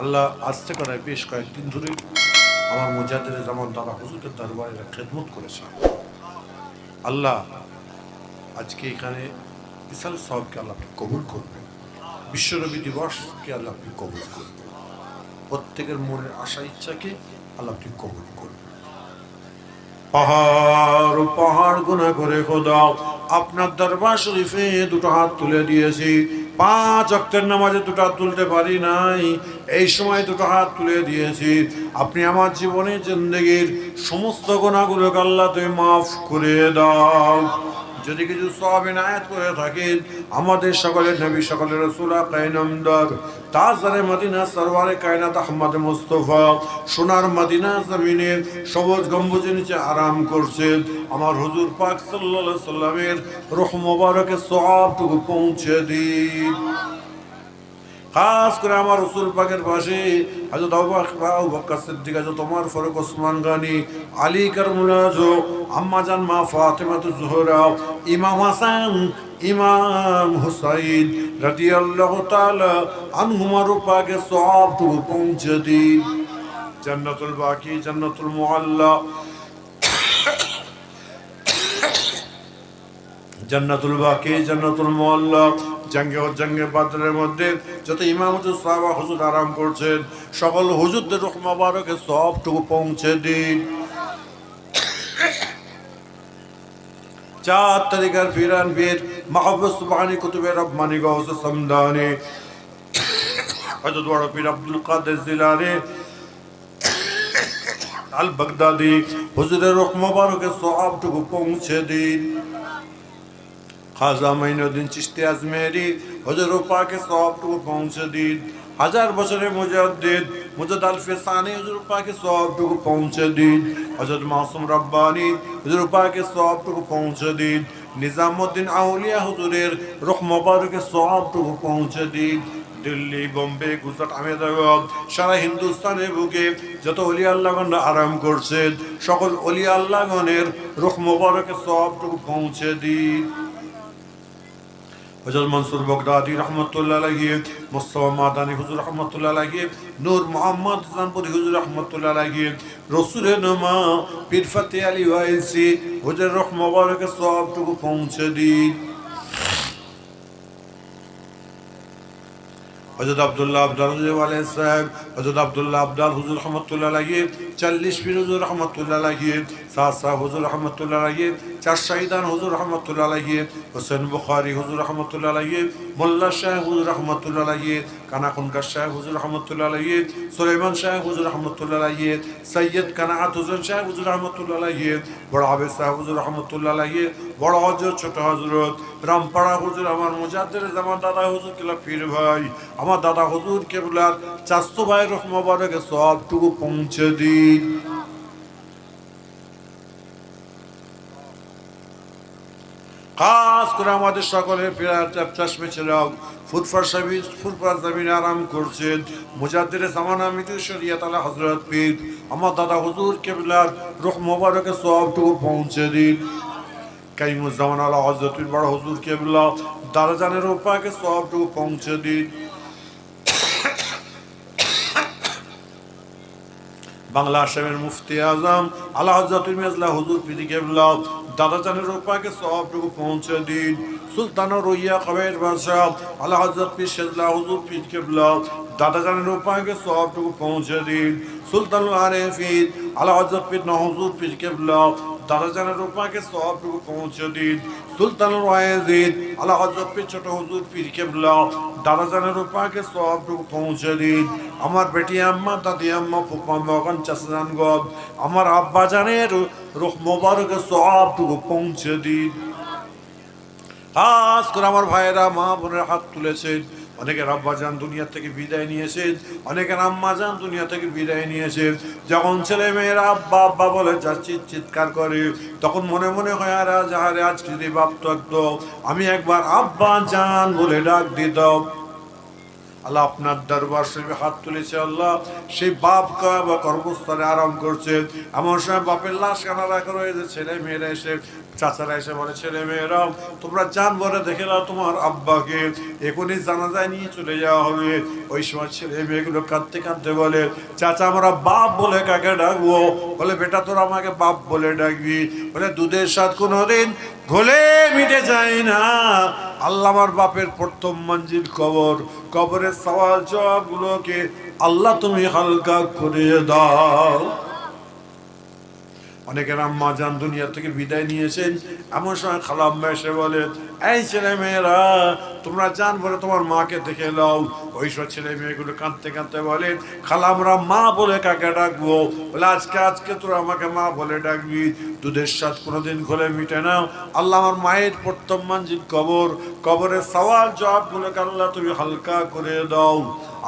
আল্লাহ আসতে করে বেশ কয়েকদিন ধরে আমার মুজাদের জামান দাদা হুজুরের দরবারে খেদমত করেছে। আল্লাহ আজকে এখানে ইসাল সাহেবকে আল্লাহ কবুল করবেন। বিশ্বনবী দিবসকে আল্লাহ আপনি কবুল করবেন। প্রত্যেকের মনের আশা, ইচ্ছাকে আল্লাহ আপনি কবুল করবেন। পাহাড় পাহাড় গুণা করে খোদা আপনার দরবার শরীফে দুটো হাত তুলে দিয়েছি। পাঁচ অক্টের নামাজে দুটো হাত তুলতে পারি নাই। এই সময় দুটো হাত তুলে দিয়েছি। আপনি আমার জীবনে জিন্দগির সমস্ত গোনাগুলোকে আল্লাহ তুই মাফ করে দাও। যদি কিছু সব ইনায়াত করে থাকেন, আমাদের সকলের নবী সকলের রসুলা কাইনমদার তাজরে মদিনা সরওয়ারে কায়নাত আহমদ মুস্তফা, সোনার মদিনা জমিনের সবুজ গম্বুজের নিচে আরাম করছেন আমার হুজুর পাক সাল্লাহ সাল্লামের রহ মোবারকে সবটুকু পৌঁছে দিন। খাস করে আমার রসুল পাকের পাশে হযরত আবু বকর সিদ্দিক ফারুক ওসমান গানি, আলী কারমুলাজ আম্মা জান মা ফাতেমা জোহরা, ইমাম হাসান, ইমাম হুসাইন রাদিয়াল্লাহু তাআলা আনহুমার পাকে সবটুকু পৌঁছে দিন। জান্নাতুল বাকি, জান্নাতুল মুআল্লা। জান্নাতুল বাকি, জান্নাতুল মুআল্লা। জঙ্গে জঙ্গে বাদরের মধ্যে যত ইমাম হুজুর সাহাবা হুজুর আরাম করছেন, সকল হুজুরদের রুখ মোবারকে সবটুকু পৌঁছে দিন। চার তারিখার ফিরান বীর মাহবুব সুবহানি কুতুবে রব্বানি গৌস সমদানি হযরত বড় পীর Abdul Qadir Jilani al Baghdadi হুজুরের রুখ মোবারকে সবটুকু পৌঁছে দিন। খাজা মাইনুদ্দিন চিস্তি আজমেরি হজর পাকে সবটুকু পৌঁছে দিন। হাজার বছরের মুজাদ্দিদ মুজাদ আল ফিসানি হুজুর পাকে সবটুকু পৌঁছে দিন। হজরত মাসুম রব্বানি হুজুর পাকে সবটুকু পৌঁছে দিন। নিজামুদ্দিন আউলিয়া রুখ মোবারকে সবটুকু পৌঁছে দিন। দিল্লি, বোম্বে, গুজরাট, আহমেদাবাদ, সারা হিন্দুস্তানের বুকে যত অলি আল্লাহগণরা আরাম করছেন, সকল অলি আল্লাহগণের রুখ মোবারকে সবটুকু পৌঁছে দিন। হজরত মনসুর বগদাদি রহমতুল্লাহ আলাইহি, মুস্তফা মাদানি হুজুর রহমতুল্লাহ আলাইহি, নূর মোহাম্মদ জানপুরি হুজুর রহমতুল্লাহ আলাইহি, রসুলের নমা পীর ফতে আলী ওয়াইসি হুজুর রহ মোবারকে সবটুকু পৌঁছে দিন। হজরত আব্দুল্লাহ আবদাল হুজুর সাহেব, হজরত আব্দুল্লাহ আবদাল হুজুর রহমতুল্লাহ আলাইহি, চল্লিশ পীর হুজুর রহমতুল্লাহ আলাইহি সাহ হুজুর রহমতুল্লাহ আলাইহি চার শাহিদান হুজুর রহমতুল্লাহ আলাইহি, হোসেন বুখারি হুজুর রহমতুল্লাহ আলাইহি, মোল্লা শাহ হুজুর রহমতুল্লাহ আলাইহি, কানাকুনকার শাহ হুজুর রহমতুল্লাহ আলাইহি, সুলাইমান শাহ হুজুর রহমতুল্লাহ আলাইহি, সৈয়দ কানাআত হুসেন শাহ হুজুর রহমতুল্লাহ আলাইহি, বড় আবেদ শাহ হুজুর রহমতুল্লাহ আলাইহি, বড় হজরত, ছোট হজরত, রামপাড়া হুজুর আমার মুজাদ্দের জামান দাদা হুজুর কেলা পীর ভাই, আমার দাদা হুজুর কেবলার চাস্তু ভাই রহমবারকে সবটুকু পৌঁছে দিন। খাস করে আমাদের সকলের প্রিয়ার চাপচাষমে ছিল ফুটফার সাবিজ ফুটফার জামিনে আরাম করছেন। মুজাদ্দের জামানা মিতু শরিয়াত আলা হজরত পীর আমার দাদা হুজুর কেবলার রুখ মোবারকে সবটুকু পৌঁছে দিন। কাইমুজ্জামান আলা হজরত বড় হুজুর কেবলা, দারাজানের উপাকে সবটুকু পৌঁছে দিন। বাংলা আসামের মুফতি আজম আল্লাহ হজরতুল হুজুর পিদি কেবলা, দাদা চানের রূপাকে সবটুকু পৌঁছে দিন। সুলতান রইয়া কবের বাদশাহ আল্লাহ হজরত পীর শেজলা হুজুর পিদ কেবলা, দাদা চানের রূপাকে সবটুকু পৌঁছে দিন। সুলতান আরেফিদ আল্লাহ হজরত পীর নহজুর পিদ কেবলা জানের উপাকে সবটুকু পৌঁছে দিন। সুলতানুর ওয়াজিদ আল্লাহ হজরত ছোট হুজুর পীর কেবলা। দাদা জানের উপাকে সবটুকু পৌঁছে দিন। আমার বেটি আম্মা, দাদি আম্মা ফুপা মগন চাষান গদ আমার আব্বা জানের রুখ মোবারকে সবটুকু পৌঁছে দিন। খাস করে আমার ভাইয়েরা, মা বোনের হাত তুলেছেন। অনেকের আব্বা যান দুনিয়া থেকে বিদায় নিয়েছে, অনেকে আম্মা যান দুনিয়া থেকে বিদায় নিয়েছে। যখন ছেলে মেয়েরা আব্বা আব্বা বলে চিৎকার করে, তখন মনে মনে হয়, আর যাহারে আজকে আজ যদি বাপ থাকতো আমি একবার আব্বা যান বলে ডাক দিতাম আল্লাহ আপনার দরবার শরীফে হাত তুলেছে আল্লাহ। সেই বাপ বা কর্মস্থলে আরাম করছে। এমন সময় বাপের লাশ কানা রাখা রয়েছে, ছেলে মেয়েরা এসে, চাচারা এসে বলে, ছেলে মেয়েরা, তোমরা জান বলে দেখে নাও তোমার আব্বাকে। এখনই জানাজায় নিয়ে চলে যাওয়া হবে। ওই সময় ছেলে মেয়েগুলো কাঁদতে কাঁদতে বলে, চাচা, আমরা বাপ বলে কাকে ডাকবো? বলে, বেটা, তোরা আমাকে বাপ বলে ডাকবি। বলে, দুধের স্বাদ কোনোদিন ঘোলে মিটে যায় না। আল্লাহ আমার বাপের প্রথম মঞ্জিল কবর। কবরের সওয়াল জবাবগুলোকে আল্লাহ তুমি হালকা করে দাও। অনেকের আম্মা যান দুনিয়া থেকে বিদায় নিয়েছেন। এমন সময় খালাম্মা এসে বলে, এই ছেলে মেয়েরা, তোমরা যান বলে তোমার মাকে দেখে নাও। ওই সব ছেলে মেয়েগুলো কাঁদতে কাঁদতে বলে খালামরা মা বলে কাকে ডাকবো? বলে, আজকে আজকে তোরা আমাকে মা বলে ডাকবি। দুধের স্বাদ কোনোদিন ঘোলে মিটে নাও আল্লাহ আমার মায়ের প্রথম মঞ্জিল কবর। কবরের সওয়াল জবাবগুলোকে আল্লাহ তুমি হালকা করে দাও।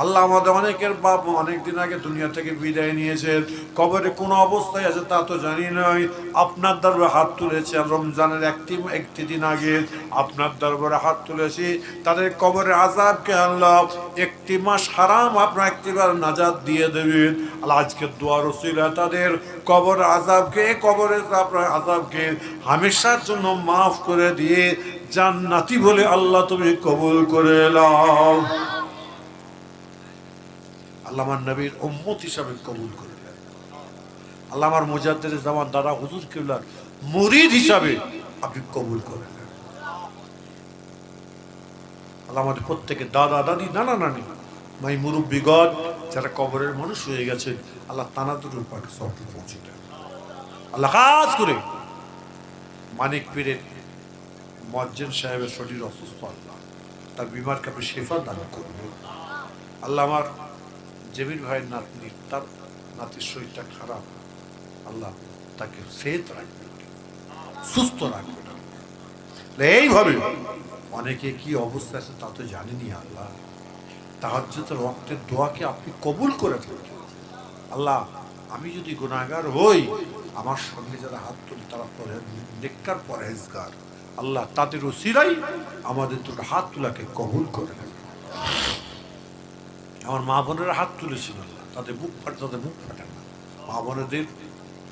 আল্লাহ আমাদের অনেকের বাপ অনেকদিন আগে দুনিয়া থেকে বিদায় নিয়েছে কবরে কোন অবস্থায় আছে তা তো জানি নয় আপনার দরবারে হাত তুলেছে রমজানের একটি একটি দিন আগে আপনার দরবারে হাত তুলেছি। তাদের কবরের আজাবকে আল্লাহ একটি মাস হারাম আপনার একটিবার নাজাদ দিয়ে দেবেন। আল্লাহ আজকে দোয়ার ওসিলা তাদের কবর আজাবকে কবরের আপনার আজাবকে হামেশার জন্য মাফ করে দিয়ে জান্নাতি বলে আল্লাহ তুমি কবুল করে নাও। আল্লাহ আমার নবীর উম্মত হিসাবে কবুল করে নেন। আল্লাহ আমার মুজাদ্দের জামান দাদা হুজুর কিবলার মুরিদ হিসাবে আপনি কবুল করে নেন। আল্লাহ আমাদের প্রত্যেকে দাদা, দাদি, নানা, নানি মাই মুরব্বীগণ, যারা কবরের মানুষ হয়ে গেছে আল্লাহ তানাদুর পাকে সব পৌঁছে দেন আল্লাহ কাজ করে মানিক পীরের মজ্জেন সাহেবের শরীর অসুস্থ আল্লাহ তার বিমার আপনি শেফা দান করবে আল্লাহ আমার জেবির ভাইয়ের নাতনি, তার নাতির শরীরটা খারাপ। আল্লাহ তাকে সেত রাখবে সুস্থ রাখবে এইভাবে অনেকে কি অবস্থা আছে তা তো জানিনি আল্লাহ। তাহার তো রক্তের দোয়াকে আপনি কবুল করে থাকেন। আল্লাহ, আমি যদি গুণাগার হই, আমার সঙ্গে যারা হাত তুলি তারা পরে পরেজগার আল্লাহ তাদের ওসিরাই আমাদের দুটো হাত তোলাকে কবুল করে নেবে আমার মা বোনেরা হাত তুলেছিল আল্লাহ তাদের মুখ ফাটে, তাদের মুখ ফাটে না। মা বোনেদের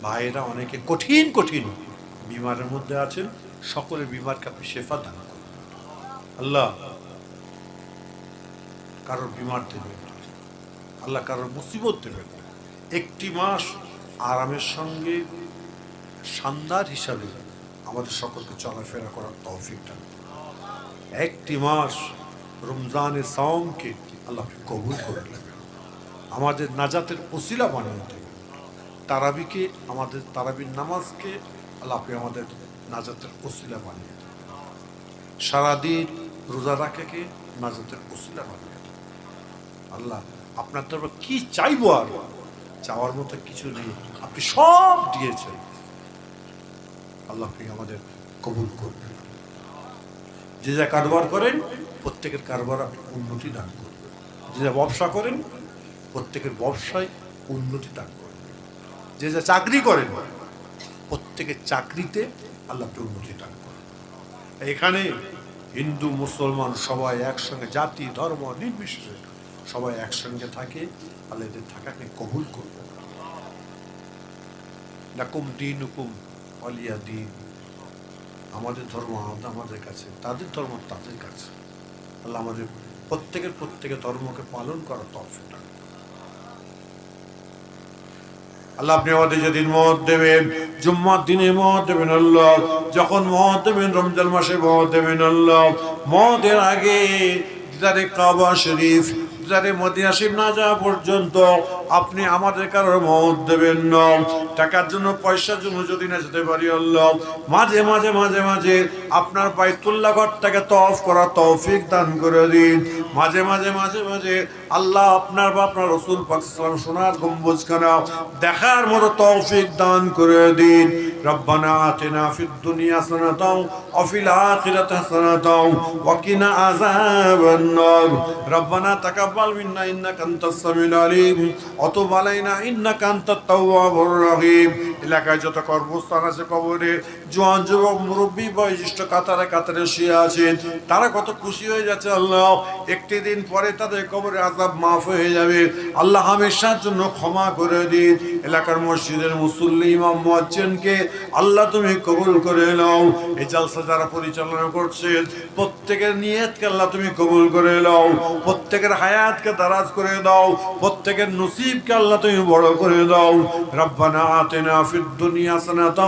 ভাইয়েরা অনেকে কঠিন কঠিন বিমারের মধ্যে আছেন। সকলের বিমারকে আপনি শেফা দান আল্লাহ কারোর বিমার দেবেন আল্লাহ কারোর মুসিবত দেবেন একটি মাস আরামের সঙ্গে শানদার হিসাবে আমাদের সকলকে চলাফেরা করার তৌফিক একটি মাস রমজানের সাওমকে আল্লাহ কবুল করে নেবেন আমাদের নাজাতের ওসিলা বানিয়ে দেবেন তারাবিকে, আমাদের তারাবির নামাজকে আল্লাহ আমাদের নাজাতের ওসিলা বানিয়ে দেবেন। সারাদিন রোজা রাখাকে নাজাতের ওসিলা বানিয়ে দেবেন। আল্লাহ, আপনার তো কি চাইব আর? চাওয়ার মতো কিছু নেই। আপনি সব দিয়েছেন। আল্লাহ আপনি আমাদের কবুল করবেন। যে যা কারবার করেন, প্রত্যেকের কারবার আপনি উন্নতি দান করবেন। যে যা ব্যবসা করেন, প্রত্যেকের ব্যবসায় উন্নতি দান করবেন যে যা চাকরি করেন, প্রত্যেকের চাকরিতে আল্লাহ আপনি উন্নতি দান করবেন এখানে হিন্দু, মুসলমান সবাই একসঙ্গে, জাতি, ধর্ম নির্বিশেষে সবাই একসঙ্গে থাকে, আল্লাহ এদের থাকাকে কবুল করবেন। লাকুম দিন হুকুম অলিয়া দিন। আমাদের ধর্ম আমাদের কাছে, তাদের ধর্ম তাদের কাছে। আল্লাহ আমাদের প্রত্যেকের প্রত্যেকের ধর্মকে পালন করার তরফে আল্লাহ আপনি আমাদের যেদিন দেবেন, জুম্মার দিনে মত দেবেন আল্লাহ, যখন মত দেবেন, রমজান মাসে মত দেবেন আল্লাহ মতের আগে তারে কাবা শরীফ দিদারে মদিনা শরীফ না যাওয়া পর্যন্ত আপনি আমাদের কারোর মত দেবেন না। টাকার জন্য, পয়সার জন্য যদি না যেতে পারি আল্লাহ। মাঝে মাঝে মাঝে মাঝে আপনার বাইতুল্লাহ ঘরটাকে তফ করা তৌফিক দান করে দিন। মাঝে মাঝে মাঝে মাঝে আল্লাহ আপনার বা আপনার রসুল পাকিস্তান সোনার গম্বুজখানা দেখার মতো তৌফিক দান করে দিন। রব্বানা আতিনা দুনিয়া হাসানাতাও ওয়া ফিল আখিরাতি হাসানাতাও ওয়া কিনা আযাবান নার রব্বানা তাকাব্বাল মিন্না ইন্নাকা আনতাস সামিউল এলাকায় যত কর্মস্থান আছে কবরে, জোয়ান যুবক মুরব্বী বয়োজ্যেষ্ঠ কাতারে কাতারে শুয়ে আছেন, তারা কত খুশি হয়ে যাচ্ছে আল্লাহ। একটি দিন পরে তাদের কবরে আজাব মাফ হয়ে যাবে। আল্লাহ হামেশার জন্য ক্ষমা করে দিন। এলাকার মসজিদের মুসল্লি ইমাম মুয়াজ্জিনকে আল্লাহ তুমি কবুল করে নাও। এই জালসা যারা পরিচালনা করছেন, প্রত্যেকের নিয়তকে আল্লাহ তুমি কবুল করে নাও। প্রত্যেকের হায়াতকে দারাজ করে দাও। প্রত্যেকের নসিবকে আল্লাহ তুমি বড় করে দাও। রব্বানা আতেনা في الدنيا حسنة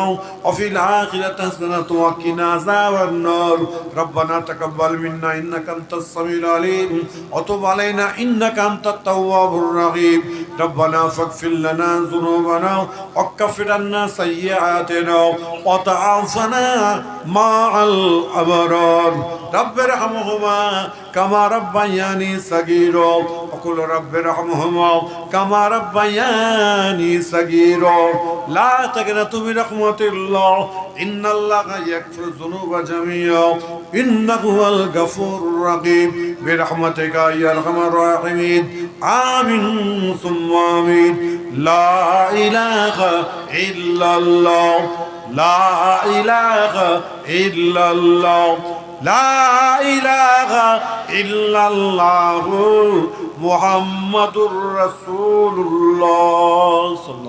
وفي الآخرة حسنة وقنا عذاب النار. ربنا تقبل منا إنك أنت السميع العليم. وتب علينا إنك أنت التواب الرحيم. ربنا فاغفر لنا ذنوبنا وكفر عنا سيئاتنا وتعافنا مع الأبرار. رب ارحمهما كما ربياني صغيرا. وقل رب ارحمهما كما ربياني صغيرا. لا تقنطوا من رحمة الله إن الله يغفر الذنوب جميعا إنه هو الغفور الرحيم برحمتك يا أرحم الراحمين آمين ثم آمين لا إله إلا الله لا إله إلا الله لا إله إلا الله محمد رسول الله